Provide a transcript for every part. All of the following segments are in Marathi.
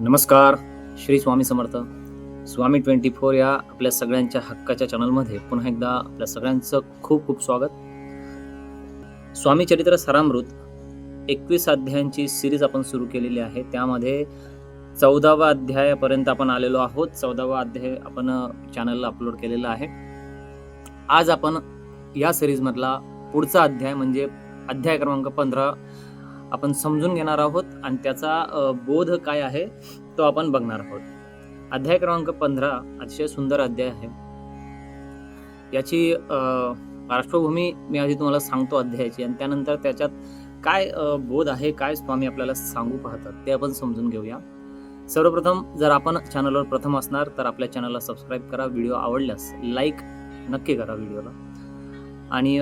नमस्कार श्री स्वामी समर्थ. स्वामी ट्वेंटी फोर या आपल्या सगळ्यांच्या हक्काच्या चॅनलमध्ये पुन्हा एकदा आपल्या सगळ्यांचं खूप खूप स्वागत. स्वामी चरित्र सारामृत एकवीस अध्यायांची सिरीज आपण सुरू केलेली आहे. त्यामध्ये चौदावा अध्यायापर्यंत आपण आलेलो आहोत. चौदावा अध्याय आपण चॅनलला अपलोड केलेला आहे. आज आपण या सिरीजमधला पुढचा अध्याय म्हणजे अध्याय क्रमांक पंधरा आपण समजून घेणार आहोत आणि त्याचा बोध काय आहे तो आपण बघणार आहोत. अध्याय क्रमांक पंधरा अतिशय सुंदर अध्याय आहे. याची पार्श्वभूमी मी आधी तुम्हाला सांगतो अध्यायाची आणि त्यानंतर त्याच्यात काय बोध आहे काय स्वामी आपल्याला सांगू पाहतात ते आपण समजून घेऊया. सर्वप्रथम जर आपण चॅनलवर प्रथम असणार तर आपल्या चॅनलला सबस्क्राईब करा. व्हिडिओ आवडल्यास लाईक नक्की करा व्हिडिओला आणि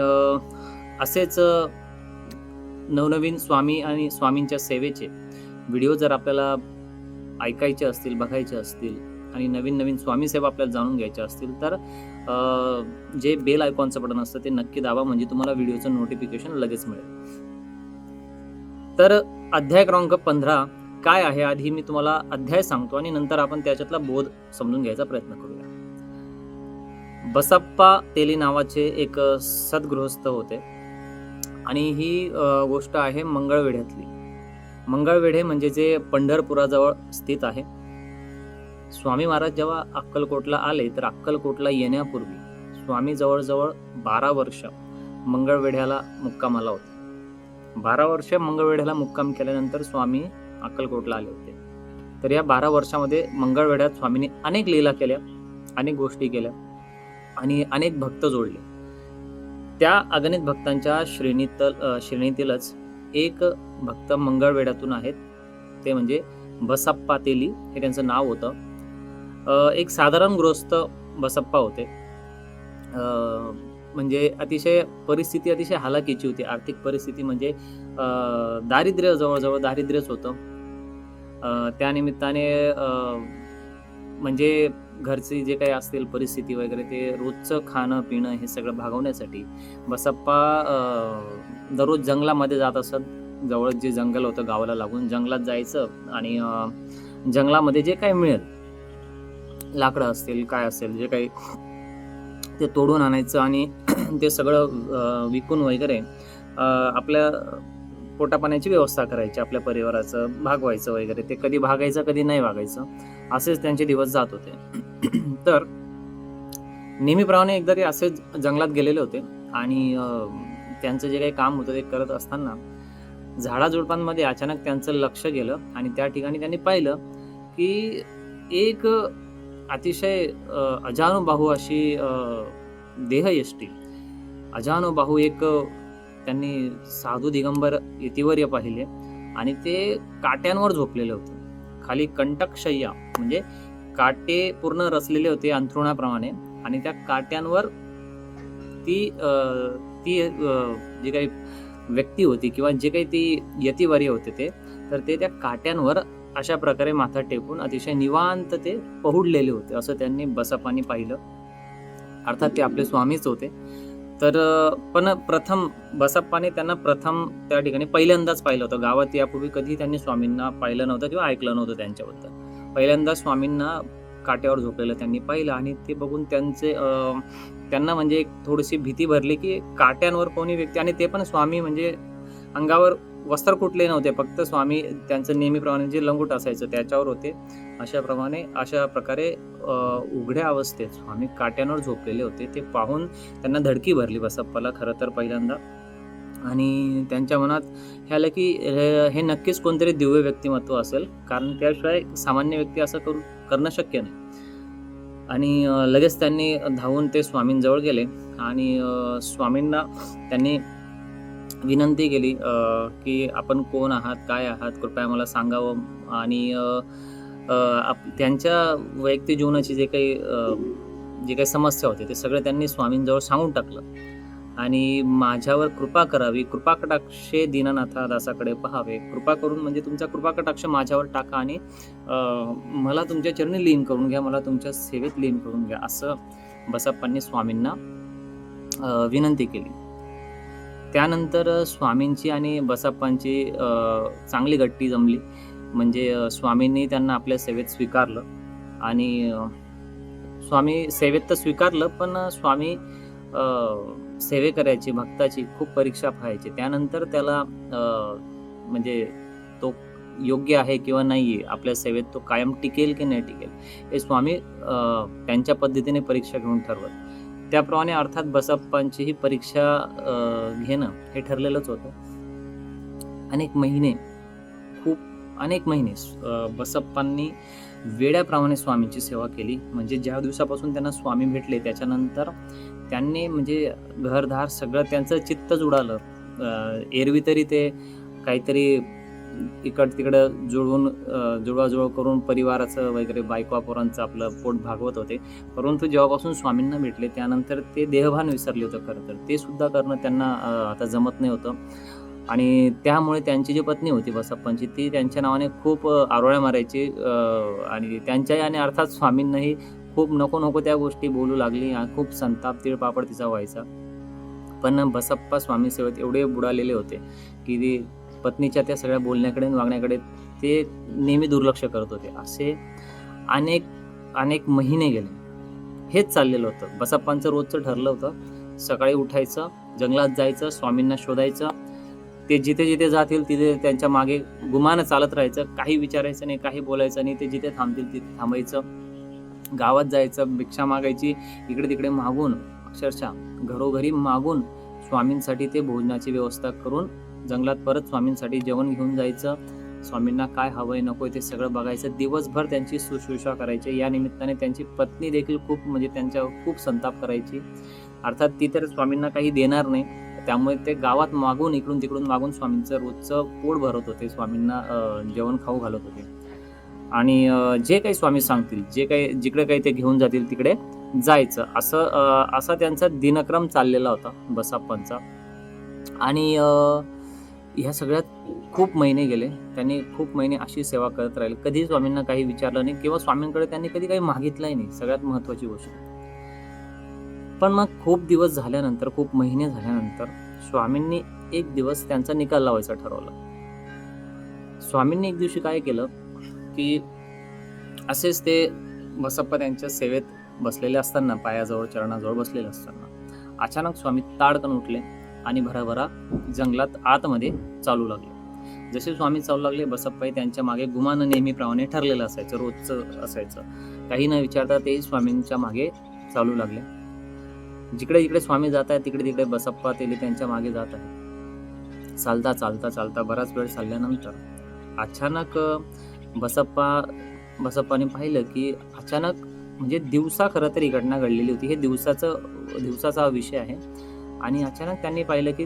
असेच नवनवीन स्वामी आणि स्वामींच्या सेवेचे व्हिडिओ जर आपल्याला ऐकायचे असतील बघायचे असतील आणि नवीन नवीन स्वामी सेवा आपल्याला जाणून घ्यायच्या असतील तर जे बेल आयकॉनचं बटन असतं ते नक्की दाबा म्हणजे तुम्हाला व्हिडिओचं नोटिफिकेशन लगेच मिळेल. तर अध्याय क्रमांक पंधरा काय आहे? आधी मी तुम्हाला अध्याय सांगतो आणि नंतर आपण त्याच्यातला बोध समजून घ्यायचा प्रयत्न करूया. बसप्पा तेली नावाचे एक सद्गृहस्थ होते. आणि ही गोष्ट आहे मंगळवेढ्यातली. मंगळवेढे म्हणजे जे पंढरपुराजवळ स्थित आहे. स्वामी महाराज जेव्हा अक्कलकोटला आले तर अक्कलकोटला येण्यापूर्वी स्वामी जवळजवळ बारा वर्ष मंगळवेढ्याला मुक्कामाला होते. बारा वर्ष मंगळवेढ्याला मुक्काम केल्यानंतर स्वामी अक्कलकोटला आले होते. तर या बारा वर्षामध्ये मंगळवेढ्यात स्वामींनी अनेक लीला केल्या अनेक गोष्टी केल्या आणि अनेक भक्त जोडले. त्या अगणित भक्तांच्या श्रेणीतल श्रेणीतीलच एक भक्त मंगळवेढ्यातून आहेत. ते म्हणजे बसप्पा तेली हे त्यांचं नाव होतं. एक साधारण गृहस्थ बसप्पा होते. म्हणजे अतिशय परिस्थिती अतिशय हालाकीची होती. आर्थिक परिस्थिती म्हणजे दारिद्र्य जवळजवळ दारिद्र्यच होतं. त्यानिमित्ताने म्हणजे घरची जे काही असतील परिस्थिती वगैरे ते रोजचं खाणं पिणं हे सगळं भागवण्यासाठी बसप्पा दररोज जंगलामध्ये जात असत. जवळ जे जंगल होतं गावाला लागून जंगलात जायचं आणि जंगलामध्ये जे काही मिळेल लाकडं असतील काय असेल जे काही ते तोडून आणायचं आणि ते सगळं विकून वगैरे आपल्या पोटापाण्याची व्यवस्था करायची आपल्या परिवाराचं भागवायचं वगैरे ते कधी भागायचं कधी नाही भागायचं असेच त्यांचे दिवस जात होते. तर नेहमीप्रमाणे एकदा ते असेच जंगलात गेलेले होते आणि त्यांचं जे काही काम होतं ते करत असताना झाडाझुडपांमध्ये अचानक त्यांचं लक्ष गेलं आणि त्या ठिकाणी त्यांनी पाहिलं की एक अतिशय अजानुबाहू अशी देह देहयष्टी. अजानुबाहू एक त्यांनी साधू दिगंबर यतिवर्य पाहिले आणि ते काट्यांवर झोपलेले होते. खाली कंटकशय्या म्हणजे काटे पूर्ण रचलेले होते अंथरुणाप्रमाणे आणि त्या काट्यांवर ती ती जी काही व्यक्ती होती किंवा जे काही ती यतिवर्य होते ते तर ते त्या काट्यांवर अशा प्रकारे माथा टेकून अतिशय निवांत ते पहुडलेले होते असं त्यांनी बसपानी पाहिलं. अर्थात ते आपले स्वामीच होते. तर पण प्रथम बसप्पाने त्यांना प्रथम त्या ठिकाणी पहिल्यांदाच पाहिलं होतं. गावात यापूर्वी कधी त्यांनी स्वामींना पाहिलं नव्हतं किंवा ऐकलं नव्हतं त्यांच्याबद्दल. पहिल्यांदा स्वामींना काट्यावर झोपलेलं त्यांनी पाहिलं आणि ते बघून त्यांचे त्यांना म्हणजे एक थोडीशी भीती भरली की काट्यांवर कोणी व्यक्ती आणि ते पण स्वामी म्हणजे अंगावर वस्त्र कुठले नव्हते फक्त स्वामी त्यांचं नेहमीप्रमाणे जे लंगूट असायचं त्याच्यावर होते. अशाप्रमाणे अशा प्रकारे उघड्या अवस्थेत स्वामी काट्यांवर झोपलेले होते. ते पाहून त्यांना धडकी भरली बसप्पाला खरं तर पहिल्यांदा. आणि त्यांच्या मनात हे आलं की हे हे नक्कीच कोणतरी दिव्य व्यक्तिमत्व असेल. कारण त्याशिवाय सामान्य व्यक्ती असं करू करणं शक्य नाही. आणि लगेच त्यांनी धावून ते स्वामींजवळ गेले. आणि स्वामींना त्यांनी विनंती केली की आपण कोण आहात काय आहात कृपया मला सांगावं आणि आप- त्यांच्या वैयक्तिक जीवनाची जे काही जे काही समस्या होते ते सगळं त्यांनी स्वामींजवळ सांगून टाकलं. आणि माझ्यावर कृपा करावी कृपा कटाक्षे दीनानाथा दासाकडे पहावे. कृपा करून म्हणजे तुमचा कृपा कटाक्ष माझ्यावर टाका आणि मला तुमच्या चरणी लीन करून घ्या मला तुमच्या सेवेत लीन करून घ्या असं बसप्पांनी स्वामींना विनंती केली. त्यानंतर स्वामींची आणि बसप्पांची चांगली गट्टी जमली. म्हणजे स्वामींनी त्यांना आपल्या सेवेत स्वीकारलं. आणि स्वामी सेवेत तर स्वीकारलं पण स्वामी सेवे करायची भक्ताची खूप परीक्षा पाहायची. त्यानंतर त्याला म्हणजे तो योग्य आहे किंवा नाही आहे आपल्या सेवेत तो कायम टिकेल की नाही टिकेल हे स्वामी त्यांच्या पद्धतीने परीक्षा घेऊन ठरवत. त्याप्रमाणे अर्थात बसप्पांची ही परीक्षा घेणं हे ठरलेलंच होतं. अनेक महिने खूप अनेक महिने बसप्पांनी वेड्याप्रमाणे स्वामींची सेवा केली. म्हणजे ज्या दिवसापासून त्यांना स्वामी भेटले त्याच्यानंतर त्यांनी म्हणजे घरदार सगळं त्यांचं चित्तच उडालं. एरवी तरी ते काहीतरी इकड तिकडं जुळवून जुळवाजुळव करून परिवाराचं वगैरे बायको पोरांचं आपलं पोट भागवत होते. परंतु जेव्हापासून स्वामींना भेटले त्यानंतर ते देहभान विसरले होते खरं तर. ते सुद्धा करणं त्यांना आता जमत नाही होतं. आणि त्यामुळे त्यांची जी पत्नी होती बसप्पांची ती त्यांच्या नावाने खूप आरोळ्या मारायची आणि त्यांच्याही आणि अर्थात स्वामींनाही खूप नको नको त्या गोष्टी बोलू लागली. आणि खूप संताप तिळपापड तिचा व्हायचा. पण बसप्पा स्वामी सेवेत एवढे बुडालेले होते की ते पत्नीच्या त्या सगळ्या बोलण्याकडे वागण्याकडे ते नेहमी दुर्लक्ष करत होते. असे अनेक अनेक महिने गेले. हेच चाललेलं होतं. बसप्पांचं रोजचं ठरलं होतं. सकाळी उठायचं जंगलात जायचं स्वामींना शोधायचं. ते जिथे जिथे जातील तिथे त्यांच्या मागे गुमानं चालत राहायचं. काही विचारायचं नाही काही बोलायचं नाही. ते जिथे थांबतील तिथे थांबायचं. गावात जायचं भिक्षा मागायची इकडे तिकडे मागून अक्षरशः घरोघरी मागून स्वामींसाठी ते भोजनाची व्यवस्था करून जंगलात परत स्वामींसाठी जेवण घेऊन जायचं. स्वामींना काय हवंय नकोय ते सगळं बघायचं. दिवसभर त्यांची शुश्रूषा करायची. या निमित्ताने त्यांची पत्नी देखील खूप म्हणजे त्यांच्यावर खूप संताप करायची. अर्थात ती तर स्वामींना काही देणार नाही. त्यामुळे ते गावात मागून इकडून तिकडून मागून स्वामींचं रोजचं पोट भरत होते. स्वामींना जेवण खाऊ घालत होते. आणि जे काही स्वामी सांगतील जे काही जिकडे काही ते घेऊन जातील तिकडे जायचं. असं असा त्यांचा दिनक्रम चाललेला होता बसाप्पांचा. आणि ह्या सगळ्यात खूप महिने गेले. त्यांनी खूप महिने अशी सेवा करत राहिले. कधी स्वामींना काही विचारलं नाही किंवा स्वामींकडे त्यांनी कधी काही मागितलंही नाही. सगळ्यात महत्वाची गोष्ट. पण मग खूप दिवस झाल्यानंतर खूप महिने झाल्यानंतर स्वामींनी एक दिवस त्यांचा निकाल लावायचा ठरवलं. स्वामींनी एक दिवशी काय केलं की असेच ते बसप्पा त्यांच्या सेवेत बसलेले असताना पायाजवळ चरणाजवळ बसलेले असताना अचानक स्वामी ताडकन उठले. आणि भराभरा जंगलात आतमध्ये चालू लागले. जसे स्वामी चालू लागले बसप्पाई त्यांच्या मागे गुमानं नेहमीप्रमाणे ठरलेलं असायचं रोजचं असायचं. काही न विचारता ते स्वामींच्या मागे चालू लागले. जिकडे जिकडे स्वामी जात आहेत तिकडे तिकडे बसप्पा तेली त्यांच्या मागे जात आहे चालता चालता चालता बराच वेळ चालल्यानंतर अचानक बसप्पा बसप्पाने पाहिलं की अचानक म्हणजे दिवसा खरं तर ही घटना घडलेली होती. हे दिवसाचं दिवसाचा हा विषय आहे. आणि अचानक त्यांनी पाहिलं की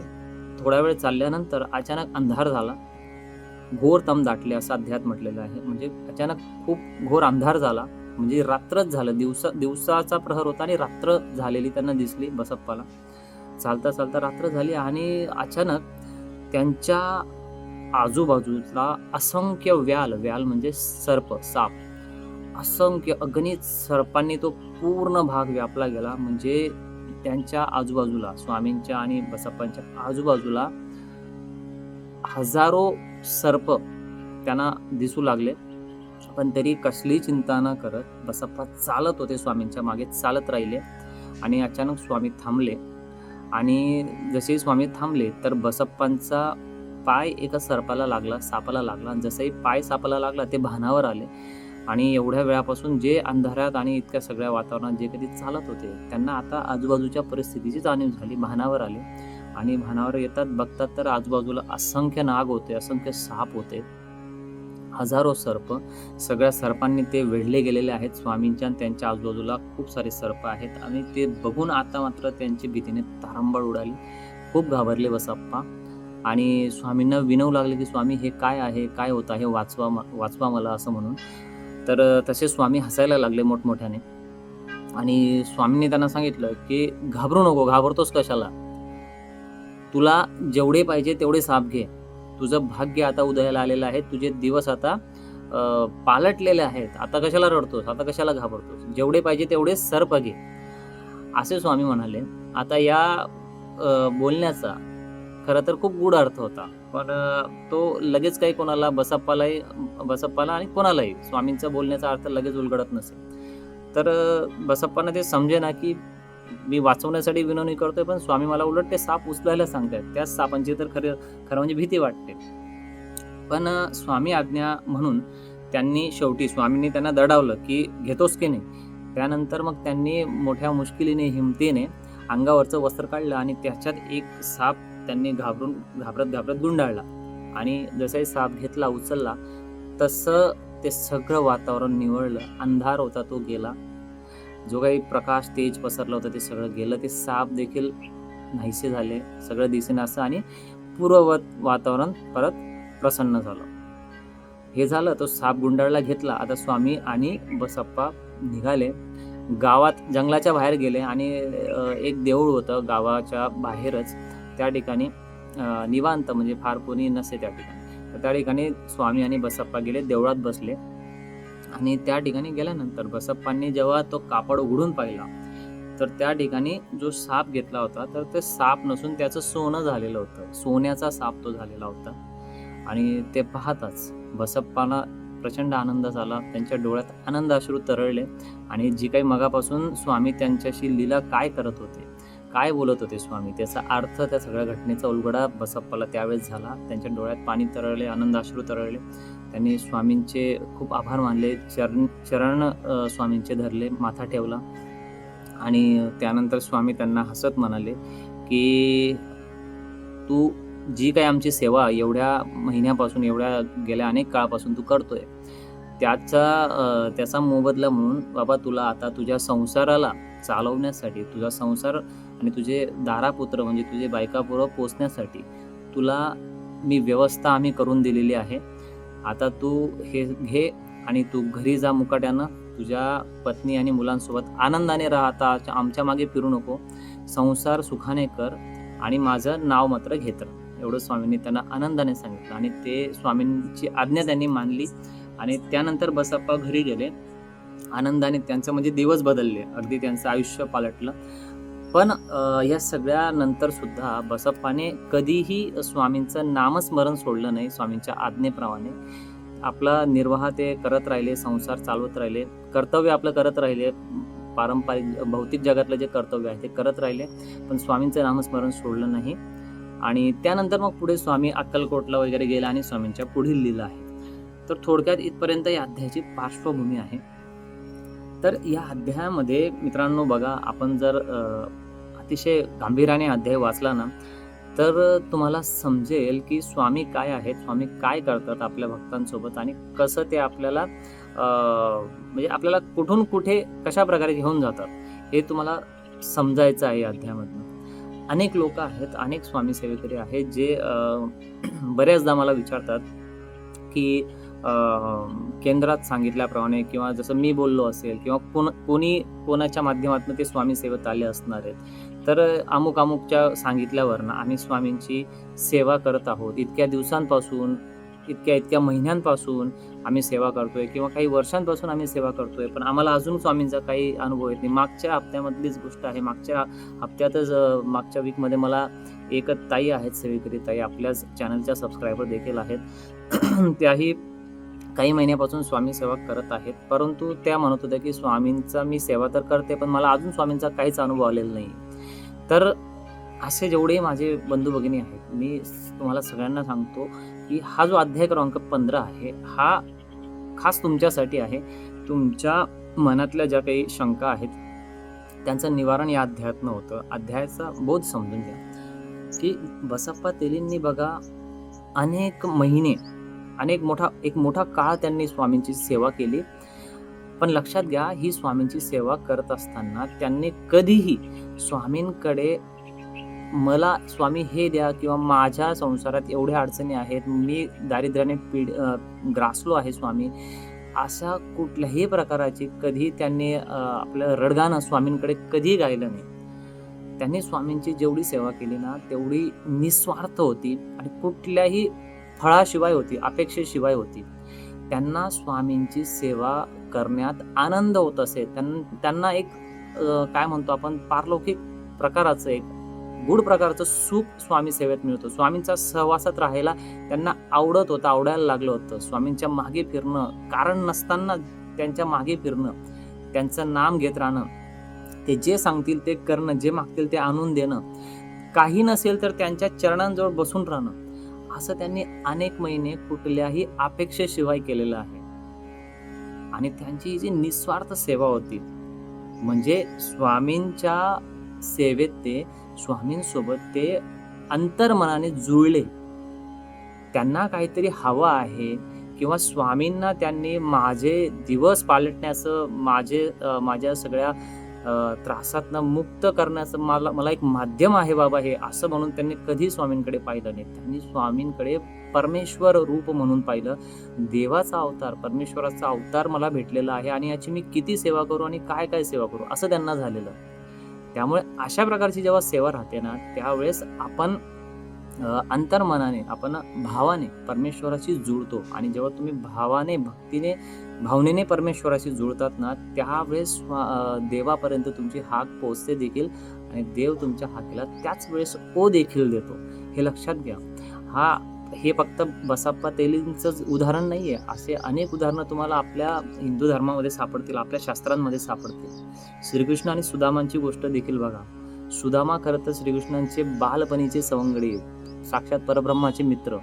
थोडा वेळ चालल्यानंतर अचानक अंधार झाला. घोर तम दाटले असं अध्यात म्हटलेलं आहे. म्हणजे अचानक खूप घोर अंधार झाला. म्हणजे रात्रच झालं. दिवसा दिवसाचा प्रहर होता आणि रात्र झालेली त्यांना दिसली बसप्पाला. चालता चालता रात्र झाली आणि अचानक त्यांच्या आजूबाजूला असंख्य व्याल व्याल म्हणजे सर्प साप असंख्य अगणित सर्पांनी तो पूर्ण भाग व्यापला गेला. म्हणजे त्यांच्या आजूबाजूला स्वामींच्या आणि बसप्पांच्या आजूबाजूला हजारो सर्प त्यांना दिसू लागले. पण तरी कसली चिंता न करत बसप्पा चालत होते स्वामींच्या मागे चालत राहिले आणि अचानक स्वामी थांबले. आणि जसे स्वामी थांबले तर बसप्पांचा पाय एका सर्पाला लागला सापाला लागला. जसंही पाय सापाला लागला ते भानावर आले. आणि एवढ्या वेळापासून जे अंधारात आणि इतक्या सगळ्या वातावरणात जे कधी चालत होते त्यांना आता आजूबाजूच्या परिस्थितीची जाणीव झाली भानावर आले. आणि भानावर येतात बघतात तर आजूबाजूला असंख्य नाग होते असंख्य साप होते. हजारो सर्प सगळ्या सर्पांनी ते वेढले गेलेले आहेत. स्वामींच्या आणि त्यांच्या आजूबाजूला खूप सारे सर्प आहेत आणि ते बघून आता मात्र त्यांची भीतीने तारंबळ उडाली. खूप घाबरले बसप्पा. आणि स्वामींना विनवू लागले की स्वामी हे काय आहे? काय होत आहे? वाचवा म- वाचवा मला असं म्हणून. तर तसे स्वामी हसायला लागले मोठमोठ्याने. आणि स्वामींनी त्यांना सांगितलं की घाबरू नको घाबरतोस कशाला? तुला जेवढे पाहिजे तेवढे साप घे. तुझं भाग्य आता उदयाला आलेलं आहे. तुझे दिवस आता पालटलेले आहेत. आता कशाला रडतोस? आता कशाला घाबरतोस? जेवढे पाहिजे तेवढे सर्प घे. असे स्वामी म्हणाले. आता या बोलण्याचा खरं तर खूप गूढ अर्थ होता. पण तो लगेच काही कोणाला बसप्पालाही बसप्पाला आणि कोणालाही स्वामींचा बोलण्याचा अर्थ लगेच उलगडत नसे. तर बसप्पांना ते समजे ना की मी वाचवण्यासाठी विनवणी करतोय पण स्वामी मला उलट ते साप उचलायला सांगतायत. त्याच सापांची तर खरं खरं म्हणजे भीती वाटते. पण स्वामी आज्ञा म्हणून त्यांनी शेवटी स्वामींनी त्यांना दडावलं की घेतोस की नाही? त्यानंतर मग त्यांनी मोठ्या मुश्किलीने हिमतीने अंगावरचं वस्त्र काढलं आणि त्याच्यात एक साप त्यांनी घाबरून घाबरत घाबरत गुंडाळला. आणि जसाही साप घेतला उचलला तसं ते सगळं वातावरण निवळलं. अंधार होता तो गेला. जो काही प्रकाश तेज पसरलं होतं ते सगळं गेलं. ते साप देखील नाहीसे झाले. सगळं दिसेन असं आणि पूर्ववत वातावरण परत प्रसन्न झालं. हे झालं तो साप गुंडाळला घेतला. आता स्वामी आणि बसप्पा निघाले. गावात जंगलाच्या बाहेर गेले आणि एक देऊळ होतं गावाच्या बाहेरच. त्या ठिकाणी निवांत म्हणजे फार कोणी नसे त्या ठिकाणी. तर त्या ठिकाणी स्वामी आणि बसप्पा गेले देवळात बसले. आणि त्या ठिकाणी गेल्यानंतर बसप्पांनी जेव्हा तो कापड उघडून पाहिला तर त्या ठिकाणी जो साप घेतला होता तर ते साप नसून त्याचं सोनं झालेलं होतं. सोन्याचा साप तो झालेला होता. आणि ते पाहताच बसप्पाला प्रचंड आनंद झाला त्यांच्या डोळ्यात आनंद अश्रू तरळले. आणि जी काही मगापासून स्वामी त्यांच्याशी लीला काय करत होते काय बोलत होते स्वामी? त्याचा अर्थ त्या सगळ्या घटनेचा उलगडा बसप्पाला त्यावेळेस झाला. त्यांच्या डोळ्यात पाणी तरळले आनंद अश्रू तरळले. त्यांनी स्वामींचे खूप आभार मानले. चरण चरण स्वामींचे धरले माथा ठेवला. आणि त्यानंतर स्वामी त्यांना हसत म्हणाले की तू जी काय आमची सेवा एवढ्या महिन्यापासून एवढ्या गेल्या अनेक काळापासून तू करतोय त्याचा त्याचा मोबदला म्हणून बाबा तुला आता तुझ्या संसाराला चालवण्यासाठी तुझा संसार आणि तुझे दारापुत्र म्हणजे तुझे बायकापुरं पोचण्यासाठी तुला मी व्यवस्था आम्ही करून दिलेली आहे. आता तू हे घे आणि तू घरी जा मुकाट्यानं. तुझ्या पत्नी आणि मुलांसोबत आनंदाने राहता आमच्या मागे फिरू नको. संसार सुखाने कर आणि माझं नाव मात्र घेत एवढं स्वामींनी त्यांना आनंदाने सांगितलं आणि ते स्वामींची आज्ञा त्यांनी मानली आणि त्यानंतर बसप्पा घरी गेले. आनंदाने त्यांचं म्हणजे दिवस बदलले. अगदी त्यांचं आयुष्य पालटलं. पण या सगळ्यानंतर सुद्धा बसप्पाने कधीही स्वामींचं नामस्मरण सोडलं नाही स्वामींच्या आज्ञेप्रमाणे. आपला निर्वाह ते करत राहिले संसार चालवत राहिले. कर्तव्य आपलं करत राहिले. पारंपरिक भौतिक जगातलं जे कर्तव्य आहे ते करत राहिले. पण स्वामींचं नामस्मरण सोडलं नाही. आणि त्यानंतर मग पुढे स्वामी अक्कलकोटला वगैरे गेला आणि स्वामींच्या पुढील लिहिलं आहे. तर थोडक्यात इथपर्यंत या अध्यायाची पार्श्वभूमी आहे. तर या अध्यायामध्ये मित्रांनो बघा आपण जर अतिशय गांभीर्याने अध्याय वाचला ना तर तुम्हाला समजेल की स्वामी काय आहेत स्वामी काय करतात आपल्या भक्तांसोबत आणि कसं ते आपल्याला म्हणजे आपल्याला कुठून कुठे कशा प्रकारे घेऊन जातात हे तुम्हाला समजायचं आहे या अध्यायामधनं. अनेक लोक आहेत अनेक स्वामी सेवेकरी आहेत जे बऱ्याचदा मला विचारतात की केंद्रात सांगितल्याप्रमाणे किंवा जसं मी बोललो असेल किंवा कोण कोणी कोणाच्या माध्यमातून ते स्वामी सेवेत आले असणार आहेत तर अमुक अमुकच्या सांगितल्यावरनं आम्ही स्वामींची सेवा करत आहोत. इतक्या दिवसांपासून इतक्या इतक्या महिन्यांपासून आम्ही सेवा करतोय किंवा काही वर्षांपासून आम्ही सेवा करतोय पण आम्हाला अजून स्वामींचा काही अनुभव येत नाही. मागच्या हप्त्यामधलीच गोष्ट आहे. मागच्या हप्त्यातच मागच्या वीकमध्ये मला एक ताई आहेत सेवेकरी ताई आपल्याच चॅनलच्या सबस्क्रायबर देखील आहेत. त्याही काही महिन्यापासून स्वामी सेवा करत आहेत. परंतु त्या म्हणत होत्या की स्वामींचा मी सेवा तर करते पण मला अजून स्वामींचा काहीच अनुभव आलेला नाही. तर असे जेवढे माझे बंधू भगिनी आहेत मी तुम्हाला सगळ्यांना सांगतो की हा जो अध्याय क्रमांक पंधरा आहे हा खास तुमच्यासाठी आहे. तुमच्या मनातल्या ज्या काही शंका आहेत त्यांचं निवारण या अध्यायातनं होतं. अध्यायाचा बोध समजून घ्या. की बसप्पा तेलींनी बघा अनेक महिने आणि एक मोठा एक मोठा काळ त्यांनी स्वामींची सेवा केली. पण लक्षात घ्या ही स्वामींची सेवा करत असताना त्यांनी कधीही स्वामींकडे मला स्वामी हे द्या किंवा माझ्या संसारात एवढ्या अडचणी आहेत मी दारिद्र्याने पीड ग्रासलो आहे स्वामी. अशा कुठल्याही प्रकाराची कधी त्यांनी आपलं रडगाणं स्वामींकडे कधी गायलं नाही. त्यांनी स्वामींची जेवढी सेवा केली ना तेवढी निस्वार्थ होती. आणि कुठल्याही फळाशिवाय होती अपेक्षेशिवाय होती. त्यांना स्वामींची सेवा करण्यात आनंद होत असे. त्यां- त्यांना एक काय म्हणतो आपण पारलौकिक प्रकाराचं एक गुढ प्रकारचं सुख स्वामी सेवेत मिळतं स्वामींचा सहवासात राहायला त्यांना आवडत होतं आवडायला लागलं होतं. स्वामींच्या मागे फिरणं कारण नसताना त्यांच्या मागे फिरणं त्यांचं नाम घेत राहणं ते जे सांगतील ते करणं जे मागतील ते आणून देणं काही नसेल तर त्यांच्या चरणांजवळ बसून राहणं. असं त्यांनी अनेक महिने कुठल्याही अपेक्षेशिवाय केलेलं आहे. आणि त्यांची जी निस्वार्थ सेवा होती म्हणजे स्वामींच्या सेवेत ते स्वामींसोबत ते अंतर्मनाने जुळले. त्यांना काहीतरी हवं आहे किंवा स्वामींना त्यांनी माझे दिवस पालटण्याचं माझे माझ्या सगळ्या त्रासातनं मुक्त करण्याचं मला मला एक माध्यम आहे बाबा हे असं म्हणून त्यांनी कधी स्वामींकडे पाहिलं नाही. त्यांनी स्वामींकडे परमेश्वर रूप म्हणून पाहिलं. देवाचा अवतार परमेश्वराचा अवतार मला भेटलेला आहे आणि याची मी किती सेवा करू आणि काय काय सेवा करू असं त्यांना झालेलं. त्यामुळे अशा प्रकारची जेव्हा सेवा राहते ना त्यावेळेस आपण अंतर्मनाने आपण भावाने परमेश्वराशी जुळतो आणि जेव्हा तुम्ही भावाने भक्तीने भावनेने परमेश्वराशी जुळतात ना त्यावेळेस देवापर्यंत तुमची हाक पोचते देखील आणि देव तुमच्या हाकेला त्याच वेळेस ओ देखील देतो. हे लक्षात घ्या. हा हे फक्त बसाप्पा तेलींचंच उदाहरण नाही आहे असे अनेक उदाहरणं तुम्हाला आपल्या हिंदू धर्मामध्ये सापडतील आपल्या शास्त्रांमध्ये सापडतील. श्रीकृष्ण आणि सुदामांची गोष्ट देखील बघा. सुदामा खरं तर श्रीकृष्णांचे बालपणीचे सवंगडी साक्षात परब्रह्माचे मित्र.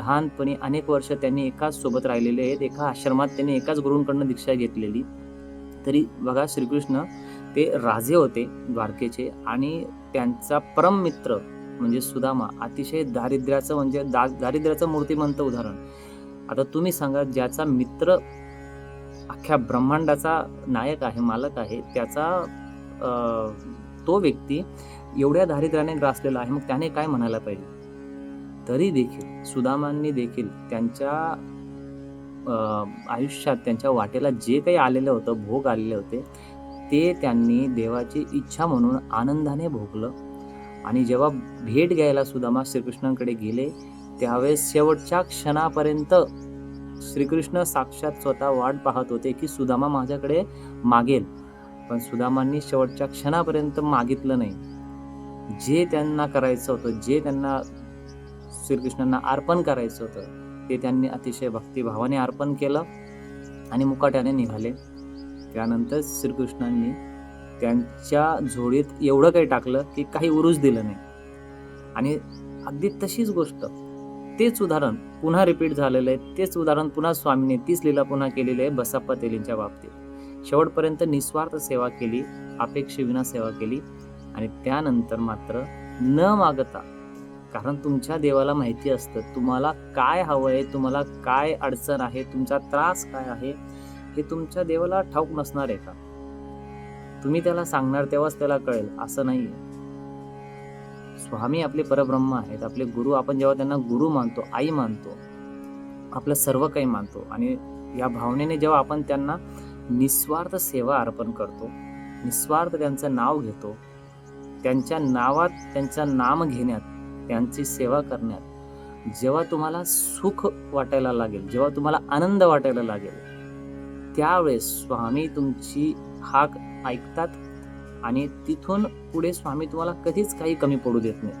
लहानपणी अनेक वर्ष त्यांनी एकाच सोबत राहिलेले आहेत. एका आश्रमात त्यांनी एकाच गुरूंकडनं दीक्षा घेतलेली. तरी बघा श्रीकृष्ण ते राजे होते द्वारकेचे आणि त्यांचा परम मित्र म्हणजे सुदामा अतिशय दारिद्र्याचं म्हणजे दा दारिद्र्याचं मूर्तिमंत उदाहरण. आता तुम्ही सांगा ज्याचा मित्र अख्ख्या ब्रह्मांडाचा नायक आहे मालक आहे त्याचा तो व्यक्ती एवढ्या दारिद्र्याने ग्रासलेला आहे मग त्याने काय म्हणायला पाहिजे? तरी देखील सुदामांनी देखील त्यांच्या आयुष्यात त्यांच्या वाटेला जे काही आलेलं होतं भोग आलेले होते ते त्यांनी देवाची इच्छा म्हणून आनंदाने भोगलं. आणि जेव्हा भेट घ्यायला सुदामा श्रीकृष्णांकडे गेले त्यावेळेस शेवटच्या क्षणापर्यंत श्रीकृष्ण साक्षात स्वतः वाट पाहत होते की सुदामा माझ्याकडे मागेल. पण सुदामांनी शेवटच्या क्षणापर्यंत मागितलं नाही. जे त्यांना करायचं होतं जे त्यांना श्रीकृष्णांना अर्पण करायचं होतं. ते त्यांनी अतिशय भक्तिभावाने अर्पण केलं आणि मुकाट्याने निघाले. त्यानंतर श्रीकृष्णांनी त्यांच्या झोडीत एवढं काही टाकलं की काही उरूच दिलं नाही. आणि अगदी तशीच गोष्ट तेच उदाहरण पुन्हा रिपीट झालेलं आहे. तेच उदाहरण पुन्हा स्वामीने तीच लीला पुन्हा केलेली आहे बसाप्पा तेलींच्या बाबतीत. शेवटपर्यंत निस्वार्थ सेवा केली अपेक्षेविना सेवा केली आणि त्यानंतर मात्र न मागता कारण तुमच्या देवाला माहिती असतं. तुम्हाला काय हवं आहे तुम्हाला काय अडचण आहे तुमचा त्रास काय आहे हे तुमच्या देवाला ठाऊक नसणार आहे का? तुम्ही त्याला सांगणार तेव्हाच त्याला कळेल. असं नाही स्वामी आपले परब्रह्म आहेत. आपले गुरु आपण जेव्हा त्यांना गुरु मानतो आई मानतो आपलं सर्व काही मानतो आणि या भावनेने जेव्हा आपण त्यांना निस्वार्थ सेवा अर्पण करतो निस्वार्थ त्यांचं नाव घेतो त्यांच्या नावात त्यांचं नाम घेण्यात त्यांची सेवा करण्यात. जेव्हा तुम्हाला सुख वाटायला लागेल जेव्हा तुम्हाला आनंद वाटायला लागेल त्यावेळेस स्वामी तुमची हाक ऐकतात आणि तिथून पुढे स्वामी तुम्हाला कधीच काही कमी पडू देत नाही.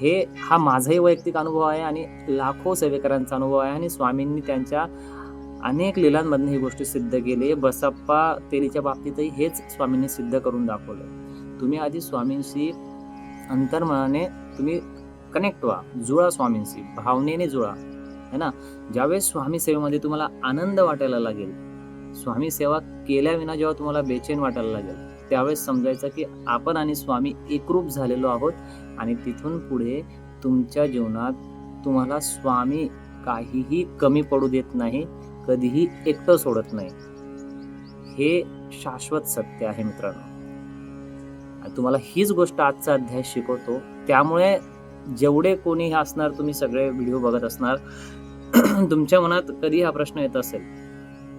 हे हा माझाही वैयक्तिक अनुभव आहे आणि लाखो सेवेकरांचा अनुभव आहे आणि स्वामींनी त्यांच्या अनेक लिलांमधून ही गोष्ट सिद्ध केली. बसप्पा तेलीच्या बाबतीतही हेच स्वामींनी सिद्ध करून दाखवलं. तुम्ही आधी स्वामींशी अंतर्मनाने तुम्ही कनेक्ट व्हा. जुळा स्वामींशी. भावनेने जुळा. है ना? ज्यावेळेस स्वामी सेवेमध्ये तुम्हाला आनंद वाटायला लागेल स्वामी सेवा केल्याविना जेव्हा तुम्हाला बेचैन वाटायला लागेल त्यावेळेस समजायचं की आपण आणि स्वामी एकरूप झालेलो आहोत आणि तिथून पुढे तुमच्या जीवनात तुम्हाला स्वामी काहीही कमी पडू देत नाही कधीही एकटं सोडत नाही. हे शाश्वत सत्य आहे मित्रांनो. तुम्हाला हीच गोष्ट आजचा अध्याय शिकवतो. त्यामुळे जेवढे कोणी असणार तुम्ही सगळे व्हिडिओ बघत असणार. तुमच्या मनात कधी हा प्रश्न येत असेल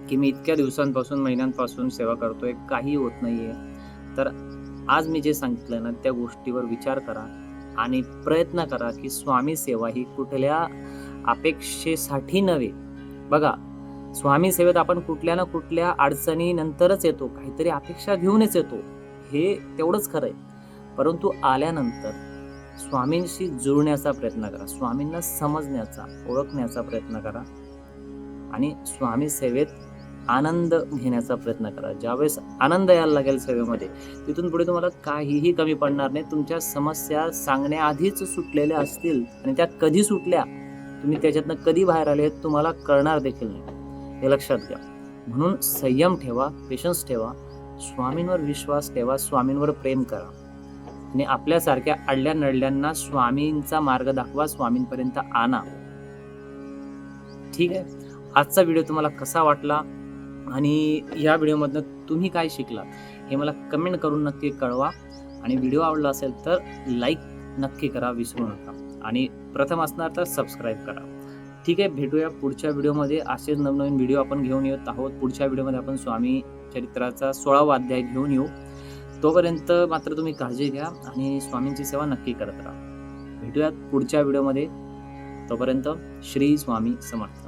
की मी इतक्या दिवसांपासून महिन्यांपासून सेवा करतोय काही होत नाहीये तर आज मी जे सांगितलं ना त्या गोष्टीवर विचार करा आणि प्रयत्न करा की स्वामी सेवा ही कुठल्या अपेक्षेसाठी नव्हे. बघा स्वामी सेवेत आपण कुठल्या ना कुठल्या अडचणीनंतरच येतो काहीतरी अपेक्षा घेऊनच येतो. हे तेवढंच खरं आहे परंतु आल्यानंतर स्वामींशी जुळण्याचा प्रयत्न करा. स्वामींना समजण्याचा ओळखण्याचा प्रयत्न करा. आणि स्वामी सेवेत आनंद घेण्याचा प्रयत्न करा. ज्यावेळेस आनंद यायला लागेल सेवेमध्ये तिथून पुढे तुम्हाला काहीही कमी पडणार नाही. तुमच्या समस्या सांगण्याआधीच सुटलेल्या असतील आणि त्या कधी सुटल्या तुम्ही त्याच्यातनं कधी बाहेर आले तुम्हाला कळणार देखील नाही. हे लक्षात घ्या. म्हणून संयम ठेवा पेशन्स ठेवा. स्वामींवर विश्वास ठेवा स्वामींवर प्रेम करा. आणि आपल्यासारख्या अडल्या नडल्यांना स्वामींचा मार्ग दाखवा स्वामींपर्यंत आणा. ठीक आहे? आजचा व्हिडिओ तुम्हाला कसा वाटला? आणि या व्हिडिओमधनं तुम्ही काय शिकला हे मला कमेंट करून नक्की कळवा. आणि व्हिडिओ आवडला असेल तर लाईक नक्की करा विसरू नका. आणि प्रथम असणार तर सबस्क्राईब करा. ठीक आहे? भेटूया पुढच्या व्हिडिओमध्ये. असेच नवनवीन व्हिडिओ आपण घेऊन येत आहोत. पुढच्या व्हिडिओमध्ये आपण स्वामी चरित्राचा सोळावा अध्याय घेऊन येऊ. तोपर्यंत मात्र तुम्ही काळजी घ्या आणि स्वामींची सेवा नक्की करत राहा. भेटूयात पुढच्या व्हिडिओमध्ये. तोपर्यंत श्री स्वामी समर्थ.